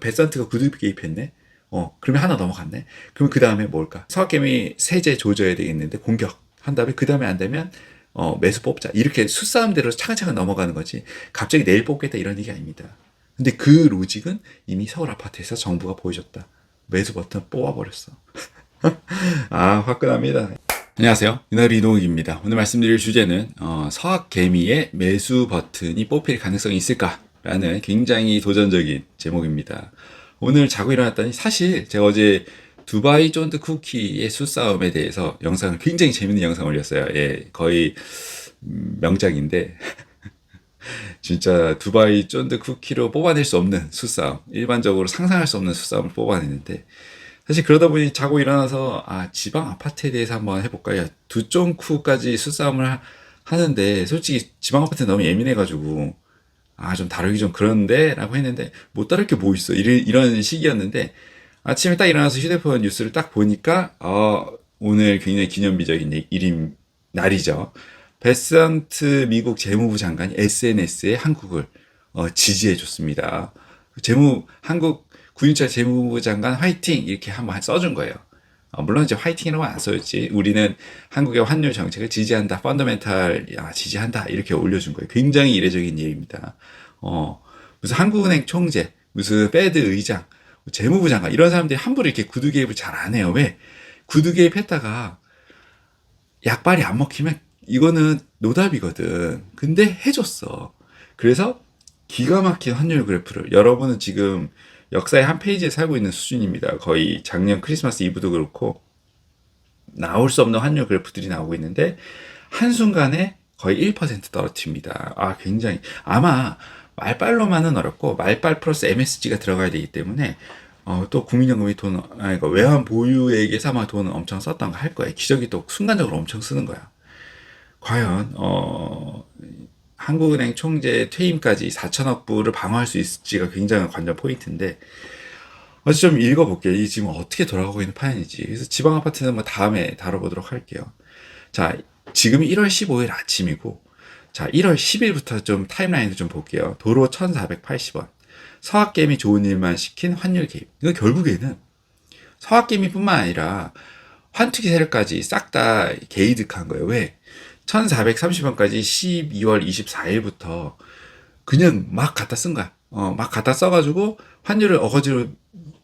베산트가 구두 개입했네. 어, 그러면 하나 넘어갔네. 그럼 그 다음에 뭘까? 서학개미 세제 조져야 되겠는데 공격 한 다음에 그 다음에 안 되면 어, 매수 뽑자. 이렇게 수싸움대로 차근차근 넘어가는 거지. 갑자기 내일 뽑겠다 이런 얘기 아닙니다. 근데 그 로직은 이미 서울 아파트에서 정부가 보여줬다. 매수 버튼 뽑아버렸어. 아, 화끈합니다. 안녕하세요. 이날이 이동욱입니다. 오늘 말씀드릴 주제는 어, 서학개미의 매수 버튼이 뽑힐 가능성이 있을까 라는 굉장히 도전적인 제목입니다. 오늘 자고 일어났더니 사실 제가 어제 두바이 쫀드 쿠키의 수싸움에 대해서 영상을 굉장히 재밌는 영상 올렸어요. 예, 거의 음, 명작인데 진짜 두바이 쫀드 쿠키로 뽑아낼 수 없는 수싸움, 일반적으로 상상할 수 없는 수싸움을 뽑아내는데 사실 그러다 보니 자고 일어나서 아 지방 아파트에 대해서 한번 해볼까? 야 두쫑쿠까지 수싸움을 하, 하는데 솔직히 지방 아파트 너무 예민해가지고 아 좀 다루기 좀 그런데 라고 했는데 못 다룰 게 뭐 있어 이런 이런 시기였는데 아침에 딱 일어나서 휴대폰 뉴스를 딱 보니까 어 오늘 굉장히 기념비적인 일인 날이죠. 베산트 미국 재무부 장관이 SNS에 한국을 어, 지지해 줬습니다. 재무 한국 구윤철 재무부 장관 화이팅 이렇게 한번 써준 거예요. 어, 물론 이제 화이팅이라고 안 써였지. 우리는 한국의 환율 정책을 지지한다, 펀더멘탈 야, 지지한다 이렇게 올려준 거예요. 굉장히 이례적인 일입니다. 어, 무슨 한국은행 총재, 무슨 페드 의장, 재무부 장관 이런 사람들이 함부로 이렇게 구두 개입을 잘 안 해요. 왜? 구두 개입했다가 약발이 안 먹히면 이거는 노답이거든. 근데 해줬어. 그래서 기가 막힌 환율 그래프를 여러분은 지금 역사의 한 페이지에 살고 있는 수준입니다. 거의 작년 크리스마스 이브도 그렇고 나올 수 없는 환율 그래프들이 나오고 있는데 한순간에 거의 1% 떨어집니다. 아, 굉장히 아마 말빨로만은 어렵고 말빨 플러스 MSG가 들어가야 되기 때문에 어, 또 국민연금이 돈, 아니, 그러니까 외환 보유액에서 아마 돈을 엄청 썼던 거 할 거야. 기적이 또 순간적으로 엄청 쓰는 거야. 과연 어, 한국은행 총재 퇴임까지 4천억 불을 방어할 수 있을지가 굉장히 관전 포인트인데 어제 좀 읽어볼게요. 이 지금 어떻게 돌아가고 있는 판인지. 그래서 지방 아파트는 뭐 다음에 다뤄보도록 할게요. 자, 지금이 1월 15일 아침이고, 자, 1월 10일부터 좀 타임라인을 좀 볼게요. 도로 1,480원. 서학개미 좋은 일만 시킨 환율 개입. 이거 결국에는 서학개미뿐만 아니라 환투기 세력까지 싹 다 개이득한 거예요. 왜? 1430원까지 12월 24일부터 그냥 막 갖다 쓴 거야. 어, 막 갖다 써가지고 환율을 어거지로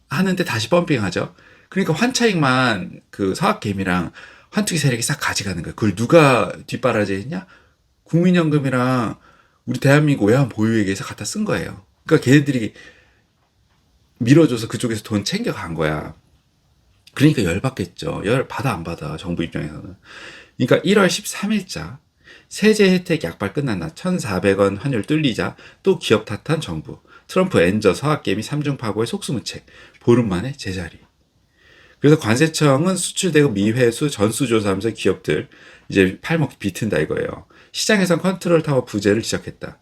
하는데 다시 펌핑 하죠. 그러니까 환차익만 그 서학개미랑 환투기 세력이 싹 가져가는 거야. 그걸 누가 뒷바라지 했냐? 국민연금이랑 우리 대한민국 외환 보유액에서 갖다 쓴 거예요. 그러니까 걔네들이 밀어줘서 그쪽에서 돈 챙겨간 거야. 그러니까 열받겠죠. 열 받아 안 받아 정부 입장에서는. 그러니까 1월 13일자 세제 혜택 약발 끝났나 1,400원 환율 뚫리자 또 기업 탓한 정부. 트럼프 엔저 서학개미 삼중 파고의 속수무책. 보름 만에 제자리. 그래서 관세청은 수출대금 미회수 전수조사하면서 기업들 이제 팔목 비튼다 이거예요. 시장에선 컨트롤 타워 부재를 지적했다.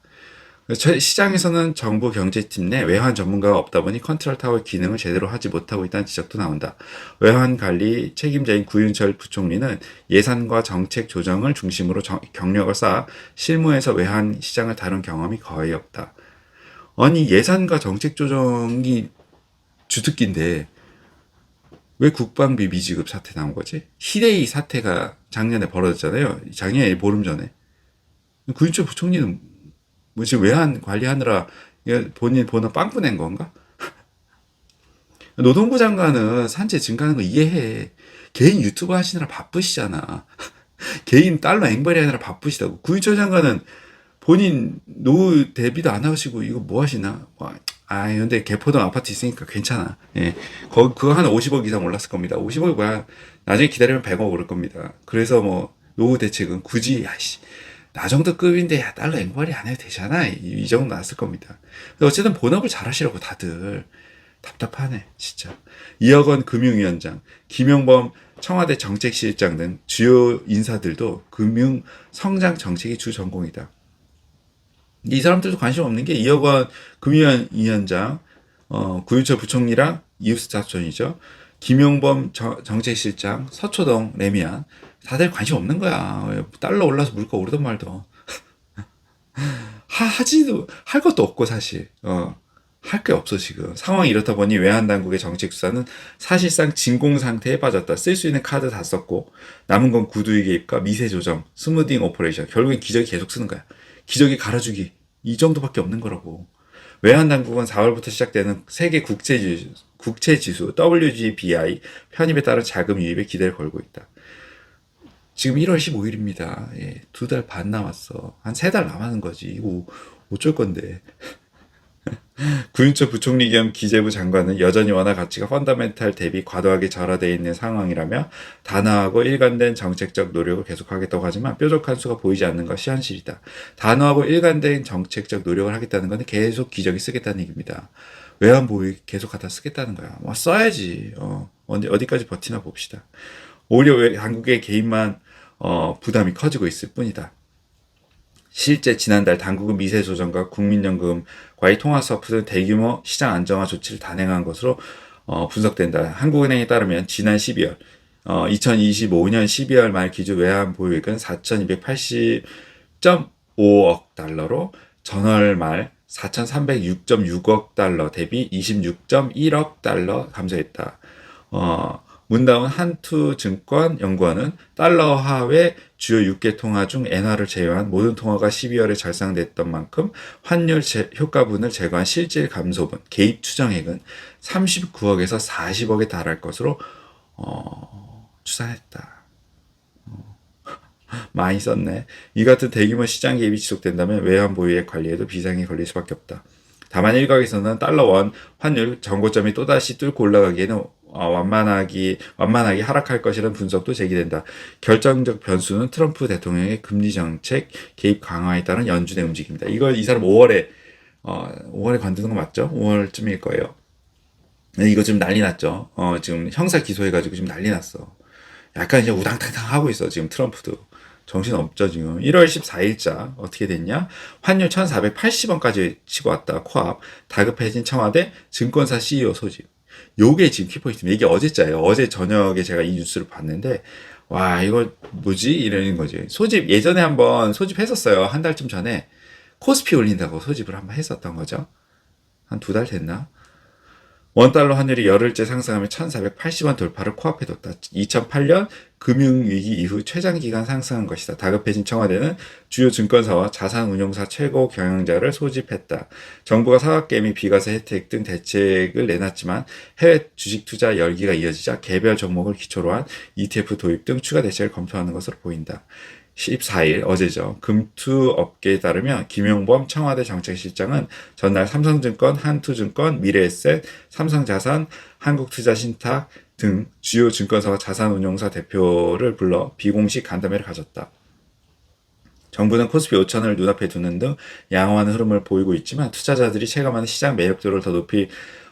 시장에서는 정부 경제팀 내 외환 전문가가 없다 보니 컨트롤 타워의 기능을 제대로 하지 못하고 있다는 지적도 나온다. 외환 관리 책임자인 구윤철 부총리는 예산과 정책 조정을 중심으로 정, 경력을 쌓아 실무에서 외환 시장을 다룬 경험이 거의 없다. 아니 예산과 정책 조정이 주특기인데 왜 국방비 미지급 사태 나온 거지? 히데이 사태가 작년에 벌어졌잖아요. 작년에 보름 전에. 구윤철 부총리는 뭐 지금 외환 관리하느라 본인 번호 빵꾸 낸 건가? 노동부 장관은 산재 증가하는 거 이해해. 개인 유튜브 하시느라 바쁘시잖아. 개인 달러 앵벌이 하느라 바쁘시다고. 구인철 장관은 본인 노후 대비도 안 하시고 이거 뭐 하시나? 아, 근데 개포동 아파트 있으니까 괜찮아. 예. 거, 그거 한 50억 이상 올랐을 겁니다. 50억이 뭐야. 나중에 기다리면 100억 오를 겁니다. 그래서 뭐, 노후 대책은 굳이, 야씨. 나 정도 급인데 야, 달러 앵벌이 안 해도 되잖아. 이, 이 정도 나왔을 겁니다. 어쨌든 본업을 잘 하시라고 다들. 답답하네, 진짜. 이혁원 금융위원장, 김영범 청와대 정책실장 등 주요 인사들도 금융 성장 정책이 주 전공이다. 이 사람들도 관심 없는 게 이혁원 금융위원장, 어, 구윤철 부총리랑 이웃 사촌이죠. 김용범 정책실장, 서초동 레미안 다들 관심 없는 거야. 달러 올라서 물가 오르던 말도 하, 하지도 할 것도 없고 사실. 어. 할 게 없어 지금 상황이 이렇다 보니 외환 당국의 정책 수사는 사실상 진공 상태에 빠졌다. 쓸 수 있는 카드 다 썼고 남은 건 구두의 개입과 미세 조정, 스무딩 오퍼레이션. 결국엔 기저귀 계속 쓰는 거야. 기저귀 갈아주기 이 정도밖에 없는 거라고. 외환 당국은 4월부터 시작되는 세계 국채 지수, 국채 지수 WGBI 편입에 따른 자금 유입에 기대를 걸고 있다. 지금 1월 15일입니다. 예, 두 달 반 남았어. 한 세 달 남았는 거지. 이거 어쩔 건데. 구윤철 부총리 겸 기재부 장관은 여전히 원화 가치가 펀더멘탈 대비 과도하게 절하되어 있는 상황이라며 단호하고 일관된 정책적 노력을 계속하겠다고 하지만 뾰족한 수가 보이지 않는 것이 현실이다. 단호하고 일관된 정책적 노력을 하겠다는 것은 계속 기저귀 쓰겠다는 얘기입니다. 외환 보유 계속 갖다 쓰겠다는 거야. 뭐 써야지. 어, 언제 어디까지 버티나 봅시다. 오히려 왜 당국의 개인만 어, 부담이 커지고 있을 뿐이다. 실제 지난달 당국은 미세 조정과 국민연금과의 통화 등 대규모 시장 안정화 조치를 단행한 것으로 어, 분석된다. 한국은행에 따르면 지난 12월 어, 2025년 12월 말 기준 외환 보유액은 4,280.5억 달러로 전월 말 4,306.6억 달러 대비 26.1억 달러 감소했다. 어, 문다운 한투증권 연구원은 달러화의 주요 6개 통화 중 엔화를 제외한 모든 통화가 12월에 절상됐던 만큼 환율 제, 효과분을 제거한 실질 감소분 개입 추정액은 39억에서 40억에 달할 것으로 어, 추산했다. 어, 많이 썼네. 이 같은 대규모 시장 개입이 지속된다면 외환 보유액 관리에도 비상이 걸릴 수밖에 없다. 다만 일각에서는 달러 원 환율 정고점이 또다시 뚫고 올라가기에는 어, 완만하기 완만하게 하락할 것이라는 분석도 제기된다. 결정적 변수는 트럼프 대통령의 금리 정책 개입 강화에 따른 연준의 움직임이다. 이걸 이 사람 5월에 어, 5월에 관두는 거 맞죠? 5월쯤일 거예요. 이거 지금 난리 났죠. 어, 지금 형사 기소해가지고 지금 난리 났어. 약간 이제 우당탕탕 하고 있어 지금 트럼프도. 정신 없죠 지금 1월 14일자 어떻게 됐냐 환율 1480원까지 치고 왔다 코앞 다급해진 청와대 증권사 CEO 소집 요게 지금 키포인트입니다 이게 어제자예요. 어제 저녁에 제가 이 뉴스를 봤는데 와 이거 뭐지? 이러는 거지. 소집 예전에 한번 소집했었어요. 한 달쯤 전에. 코스피 올린다고 소집을 한번 했었던 거죠. 한 두 달 됐나 원달러 환율이 열흘째 상승하며 1480원 돌파를 코앞에 뒀다. 2008년 금융위기 이후 최장기간 상승한 것이다. 다급해진 청와대는 주요 증권사와 자산운용사 최고 경영자를 소집했다. 정부가 사각개미 및 비과세 혜택 등 대책을 내놨지만 해외 주식 투자 열기가 이어지자 개별 종목을 기초로 한 ETF 도입 등 추가 대책을 검토하는 것으로 보인다. 14일 어제죠. 금투 업계에 따르면 김용범 청와대 정책실장은 전날 삼성증권, 한투증권, 미래에셋, 삼성자산, 한국투자신탁 등 주요 증권사와 자산운용사 대표를 불러 비공식 간담회를 가졌다. 정부는 코스피 5천을 눈앞에 두는 등 양호한 흐름을 보이고 있지만 투자자들이 체감하는 시장 매력도를 더 높일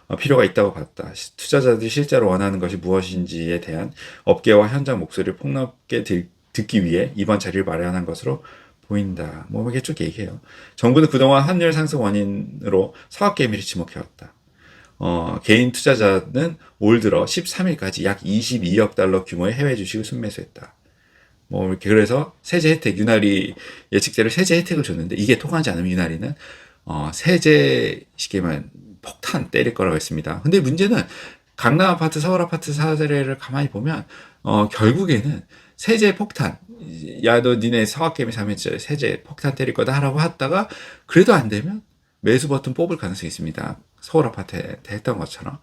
어, 필요가 있다고 봤다. 투자자들이 실제로 원하는 것이 무엇인지에 대한 업계와 현장 목소리를 폭넓게 들 듣기 위해 이번 자리를 마련한 것으로 보인다. 뭐 이렇게 쭉 얘기해요. 정부는 그동안 환율 상승 원인으로 사학개미를 지목해왔다. 어, 개인 투자자는 올 들어 13일까지 약 22억 달러 규모의 해외 주식을 순매수했다. 뭐 이렇게 그래서 세제 혜택 유나리 예측제를 세제 혜택을 줬는데 이게 통하지 않으면 유나리는 어, 세제 시계만 폭탄 때릴 거라고 했습니다. 근데 문제는 강남 아파트, 서울 아파트 사례를 가만히 보면 어, 결국에는 세제 폭탄. 야, 너 니네 사학개미 사면 세제 폭탄 때릴 거다 하라고 했다가 그래도 안 되면 매수 버튼 뽑을 가능성이 있습니다. 서울 아파트에 했던 것처럼.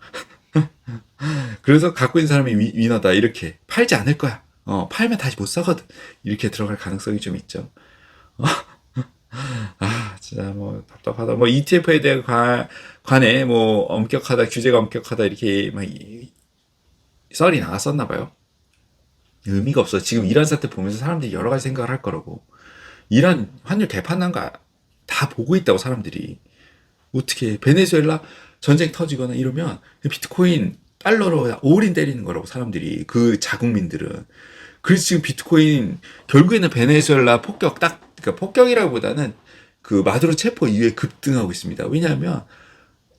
그래서 갖고 있는 사람이 위, 위너다. 이렇게. 팔지 않을 거야. 어, 팔면 다시 못 사거든. 이렇게 들어갈 가능성이 좀 있죠. 어? 아, 진짜 뭐 답답하다. 뭐 ETF에 대한 관, 관해 뭐 엄격하다, 규제가 엄격하다 이렇게 막 썰이 나왔었나 봐요. 의미가 없어. 지금 이란 사태 보면서 사람들이 여러 가지 생각을 할 거라고. 이란 환율 개판난 거다 보고 있다고 사람들이. 어떻게 베네수엘라 전쟁 터지거나 이러면 비트코인 달러로 올인 때리는 거라고 사람들이 그 자국민들은. 그래서 지금 비트코인 결국에는 베네수엘라 폭격 딱 그러니까 폭격이라기보다는 그 마두로 체포 이후에 급등하고 있습니다. 왜냐하면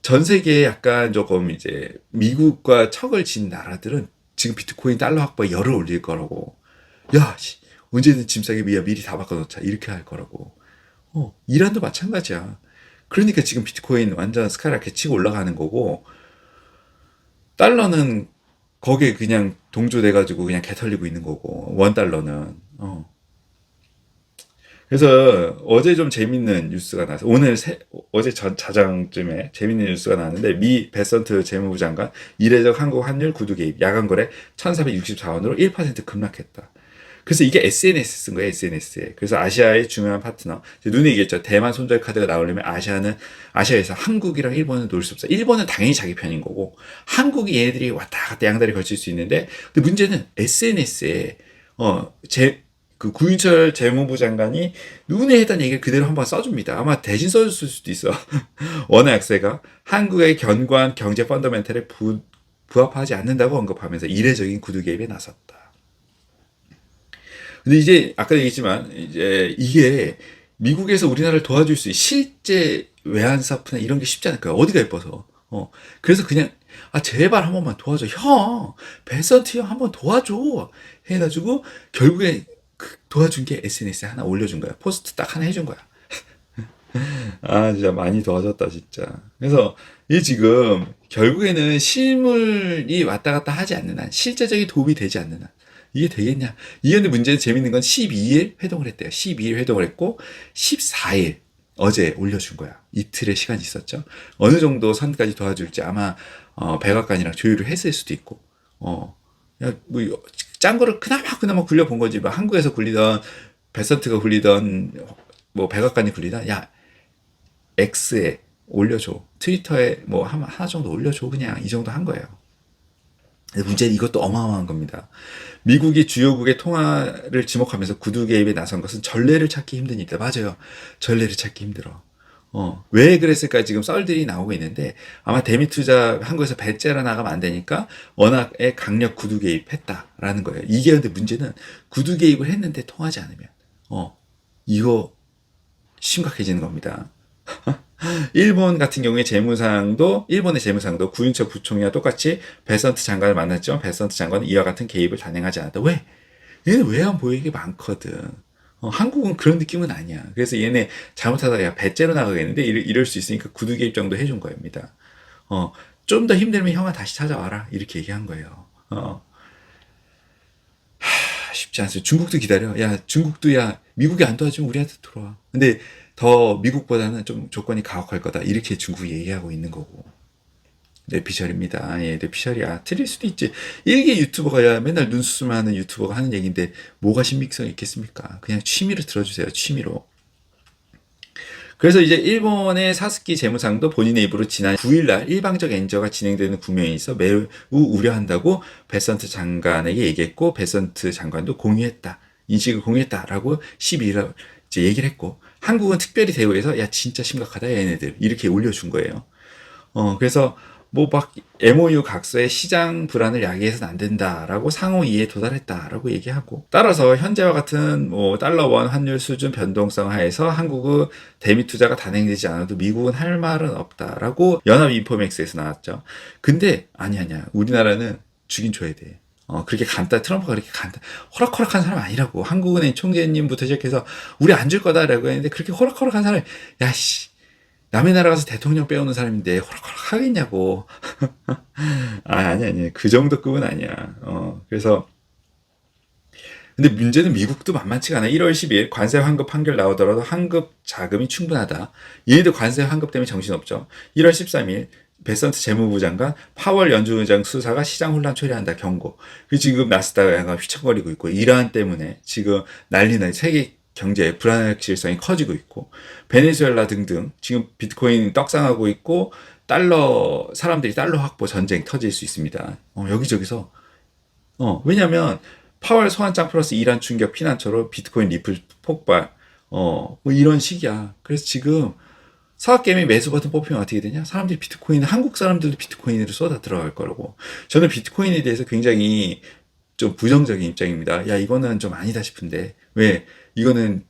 전 세계에 약간 조금 이제 미국과 척을 진 나라들은 지금 비트코인 달러 확보에 열을 올릴 거라고. 야, 씨, 언제든 짐 싸게 미야 미리 다 바꿔놓자. 이렇게 할 거라고. 어, 이란도 마찬가지야. 그러니까 지금 비트코인 완전 스카이라켓 치고 올라가는 거고 달러는 거기에 그냥 동조돼가지고 그냥 개 털리고 있는 거고 원 달러는 어. 그래서 어제 좀 재밌는 뉴스가 나서 오늘 새, 어제 전 자정쯤에 재밌는 뉴스가 나왔는데 미 베선트 재무부 장관 이례적 한국 환율 구두 개입 야간 거래 1,464원으로 1% 급락했다. 그래서 이게 SNS에 쓴 거예요, SNS에. 그래서 아시아의 중요한 파트너. 눈에 얘기했죠. 대만 손절 카드가 나오려면 아시아는, 아시아에서 한국이랑 일본은 놓을 수 없어. 일본은 당연히 자기 편인 거고, 한국이 얘네들이 왔다 갔다 양다리 걸칠 수 있는데, 근데 문제는 SNS에, 어, 제, 그 구윤철 재무부 장관이 눈에 했던 얘기를 그대로 한번 써줍니다. 아마 대신 써줬을 수도 있어. 원화 약세가 한국의 견고한 경제 펀더멘탈에 부, 부합하지 않는다고 언급하면서 이례적인 구두 개입에 나섰다. 근데 이제 아까 얘기했지만 이제 이게 미국에서 우리나라를 도와줄 수 있는 실제 외환 사프나 이런 게 쉽지 않을 거야. 어디가 예뻐서. 어. 그래서 그냥 아 제발 한 번만 도와줘. 형. 베선트 형 한 번 도와줘. 해 가지고 결국에 그 도와준 게 SNS에 하나 올려준 거야. 포스트 딱 하나 해준 거야. 아, 진짜 많이 도와줬다, 진짜. 그래서, 이 지금, 결국에는 실물이 왔다 갔다 하지 않는 한, 실제적인 도움이 되지 않는 한, 이게 되겠냐? 이게 근데 문제는 재밌는 건 12일 회동을 했대요. 12일 회동을 했고, 14일, 어제 올려준 거야. 이틀의 시간이 있었죠. 어느 정도 선까지 도와줄지 아마, 어, 백악관이랑 조율을 했을 수도 있고, 어, 야, 뭐, 짠 거를 그나마 그나마 굴려본 거지. 뭐 한국에서 굴리던, 베선트가 굴리던, 뭐 백악관이 굴리던, 야, X에 올려줘. 트위터에 뭐 하나, 정도 올려줘. 그냥 이 정도 한 거예요. 문제는 이것도 어마어마한 겁니다. 미국이 주요국의 통화를 지목하면서 구두 개입에 나선 것은 전례를 찾기 일이다. 맞아요. 전례를 찾기 힘들어. 어, 왜 그랬을까 지금 썰들이 나오고 있는데 아마 대미 투자 한국에서 배째라 나가면 안 되니까 워낙에 강력 구두 개입했다라는 거예요. 이게 근데 문제는 구두 개입을 했는데 통하지 않으면 어, 이거 심각해지는 겁니다. 일본 같은 경우에 재무상도 일본의 재무상도 구윤철 부총리와 똑같이 베선트 장관을 만났죠. 베선트 장관은 이와 같은 개입을 단행하지 않았다. 왜? 얘는 외환 보유액이 많거든. 어, 한국은 그런 느낌은 아니야. 그래서 얘네 잘못하다가 야 배째로 나가겠는데 이럴, 이럴 수 있으니까 구두 개입 정도 해준 겁니다. 어, 좀 더 힘들면 형아 다시 찾아와라 이렇게 얘기한 거예요. 어. 하, 쉽지 않습니다. 중국도 기다려. 야 중국도 야 미국이 안 도와주면 우리한테 들어와. 근데 더 미국보다는 좀 조건이 가혹할 거다. 이렇게 중국이 얘기하고 있는 거고. 뇌피셜입니다. 예, 뇌피셜이야. 틀릴 수도 있지. 일개 유튜버가 맨날 눈수술만 하는 유튜버가 하는 얘기인데 뭐가 신빙성이 있겠습니까? 그냥 취미로 들어주세요. 취미로. 그래서 이제 일본의 사스키 재무상도 본인의 입으로 지난 9일날 일방적 엔저가 진행되는 국면에 있어 매우 우려한다고 베선트 장관에게 얘기했고 베선트 장관도 공유했다. 인식을 공유했다라고 12일 이제 얘기를 했고 한국은 특별히 대우해서 야 진짜 심각하다 얘네들 이렇게 올려준 거예요. 어 그래서 뭐 막 MOU 각서에 시장 불안을 야기해서는 안 된다라고 상호 이해에 도달했다라고 얘기하고 따라서 현재와 같은 뭐 달러 원 환율 수준 변동성 하에서 한국의 대미 투자가 단행되지 않아도 미국은 할 말은 없다라고 연합 인포맥스에서 나왔죠. 근데 아니 아니야 우리나라는 주긴 줘야 돼. 어, 그렇게 간단, 트럼프가 그렇게 간단, 호락호락한 사람 아니라고. 한국은행 총재님부터 시작해서, 우리 안 줄 거다라고 했는데, 그렇게 호락호락한 사람이, 야, 씨, 남의 나라 가서 대통령 빼오는 사람인데, 호락호락 하겠냐고. 아, 아니, 아니, 그 정도 급은 아니야. 어, 그래서, 근데 문제는 미국도 만만치가 않아. 1월 10일 관세 환급 판결 나오더라도 환급 자금이 충분하다. 얘네들 관세 환급 때문에 정신없죠. 1월 13일 베선트 재무부 장관 파월 연준의장 수사가 시장 혼란 초래한다 경고. 그 지금 나스닥 약간 휘청거리고 있고 이러한 때문에 지금 난리나 세계 경제의 불안실성이 커지고 있고 베네수엘라 등등 지금 비트코인 떡상하고 있고 달러 사람들이 달러 확보 전쟁 터질 수 있습니다. 어, 여기저기서 어 왜냐하면 파월 소환장 플러스 이란 충격 피난처로 비트코인 리플 폭발 어 뭐 이런 식이야. 그래서 지금 사학개미 매수 버튼 뽑히면 어떻게 되냐? 사람들이 비트코인, 한국 사람들도 비트코인으로 쏟아 들어갈 거라고. 저는 비트코인에 대해서 굉장히 좀 부정적인 입장입니다. 야, 이거는 좀 아니다 싶은데. 왜? 이거는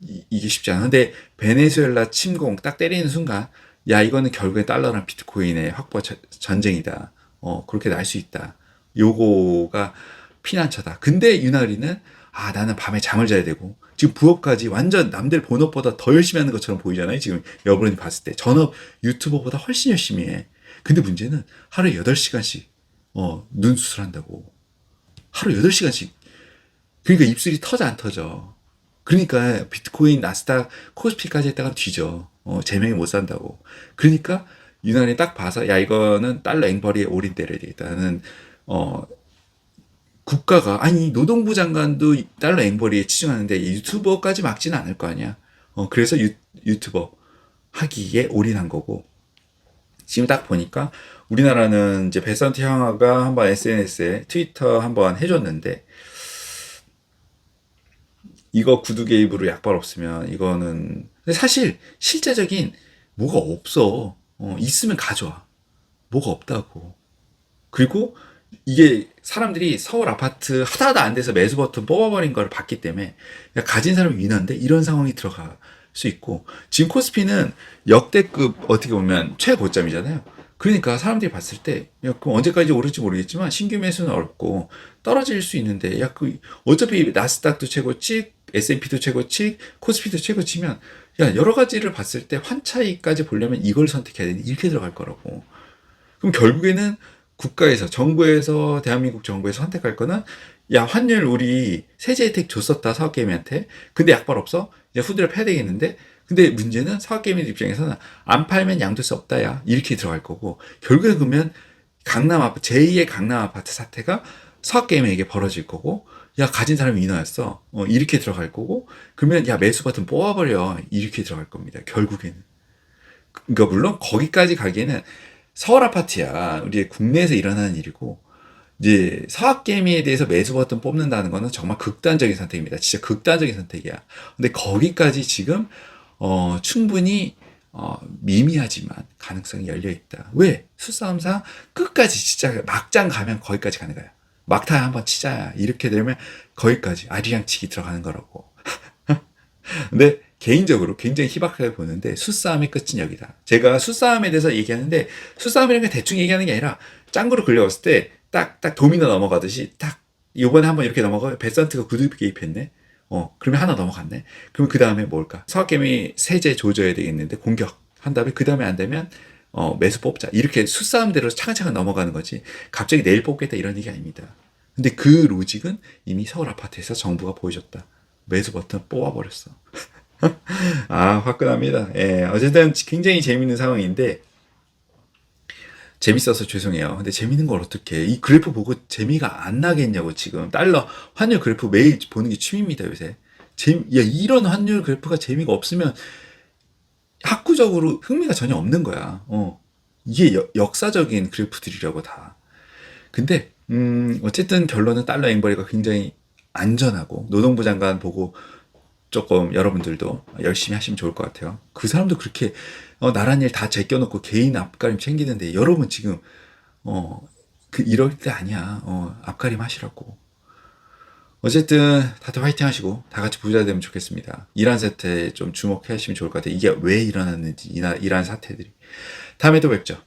이, 게 쉽지 않아. 근데 베네수엘라 침공 딱 때리는 순간, 야, 이거는 결국에 달러랑 비트코인의 확보 전쟁이다. 어, 그렇게 날 수 있다. 요거가 피난처다. 근데 유나리는, 아, 나는 밤에 잠을 자야 되고, 지금 부업까지 완전 남들 본업보다 더 열심히 하는 것처럼 보이잖아요. 지금 여러분이 봤을 때. 전업 유튜버보다 훨씬 열심히 해. 근데 문제는 하루에 8시간씩, 어, 눈 수술한다고. 하루 8시간씩. 그러니까 입술이 터져, 안 터져. 그러니까 비트코인, 나스닥, 코스피까지 했다가 뒤져. 어, 제명이 못 산다고. 그러니까 유난히 딱 봐서, 야, 이거는 달러 앵벌이에 올인 때려야 되겠다는, 어, 국가가 아니 노동부 장관도 달러 앵벌이에 치중하는데 유튜버까지 막지는 않을 거 아니야. 어 그래서 유, 유튜버 하기에 올인한 거고 지금 딱 보니까 우리나라는 이제 베산트 형아가 한번 SNS에 트위터 한번 해줬는데 이거 구두 개입으로 약발 없으면 이거는 사실 실제적인 뭐가 없어. 어, 있으면 가져와. 뭐가 없다고. 그리고 이게 사람들이 서울 아파트 하다 하다 안 돼서 매수 버튼 뽑아버린 걸 봤기 때문에 가진 사람이 위난데 이런 상황이 들어갈 수 있고 지금 코스피는 역대급 어떻게 보면 최고점이잖아요. 그러니까 사람들이 봤을 때, 야, 그럼 언제까지 오를지 모르겠지만 신규 매수는 어렵고 떨어질 수 있는데, 야, 그, 어차피 나스닥도 최고치, S&P도 최고치, 코스피도 최고치면, 야, 여러 가지를 봤을 때 환차익까지 보려면 이걸 선택해야 되니 이렇게 들어갈 거라고. 그럼 결국에는 국가에서 정부에서 대한민국 정부에서 선택할 거는 야 환율 우리 세제 혜택 줬었다 사업개미한테 근데 약발 없어 이제 후드를 패야 되겠는데 근데 문제는 사업개미 입장에서는 안 팔면 양도세 없다야 이렇게 들어갈 거고 결국에 그러면 강남 아파트 제2의 강남 아파트 사태가 사업개미에게 벌어질 거고 야 가진 사람이 인하였어 어, 이렇게 들어갈 거고 그러면 야 매수 버튼 뽑아버려 이렇게 들어갈 겁니다 결국에는 그러니까 물론 거기까지 가기에는 서울 아파트야. 우리 국내에서 일어나는 일이고, 이제 사학개미에 대해서 매수 버튼 뽑는다는 거는 정말 극단적인 선택입니다. 진짜 극단적인 선택이야. 근데 거기까지 지금, 어, 충분히, 어, 미미하지만 가능성이 열려 있다. 왜? 수싸움상 끝까지 진짜 막장 가면 거기까지 가는 거야. 막타 한번 치자. 이렇게 되면 거기까지 아리랑치기 들어가는 거라고. 근데 개인적으로 굉장히 희박하게 보는데 수싸움의 끝은 여기다. 제가 수싸움에 대해서 얘기하는데 수싸움이라는 게 대충 얘기하는 게 아니라 짱구로 끌려갔을 때 딱딱 도미노 넘어가듯이 딱 요번에 한번 이렇게 넘어가 베산트가 구두 개입했네. 어 그러면 하나 넘어갔네. 그러면 그 다음에 뭘까? 서학개미 세제 조져야 되겠는데 공격 한 다음에 그 다음에 안 되면 어 매수 뽑자 이렇게 수싸움대로 차근차근 넘어가는 거지. 갑자기 내일 뽑겠다 이런 얘기 아닙니다. 근데 그 로직은 이미 서울 아파트에서 정부가 보여줬다. 매수 버튼 뽑아버렸어. 아, 화끈합니다. 예, 어쨌든 굉장히 재밌는 상황인데, 재밌어서 죄송해요. 근데 재밌는 걸 어떻게, 이 그래프 보고 재미가 안 나겠냐고, 지금. 달러, 환율 그래프 매일 보는 게 취미입니다, 요새. 재, 야, 이런 환율 그래프가 재미가 없으면, 학구적으로 흥미가 전혀 없는 거야. 어. 이게 여- 역사적인 그래프들이라고 다. 근데, 음, 어쨌든 결론은 달러 앵벌이가 굉장히 안전하고, 노동부 장관 보고, 조금 여러분들도 열심히 하시면 좋을 것 같아요. 그 사람도 그렇게 어, 나란 일 다 제껴놓고 개인 앞가림 챙기는데 여러분 지금 어, 그 이럴 때 아니야. 어, 앞가림 하시라고. 어쨌든 다들 화이팅 하시고 다 같이 부자 되면 좋겠습니다. 이란 사태에 좀 주목해 하시면 좋을 것 같아요. 이게 왜 일어났는지 이란 사태들이. 다음에 또 뵙죠.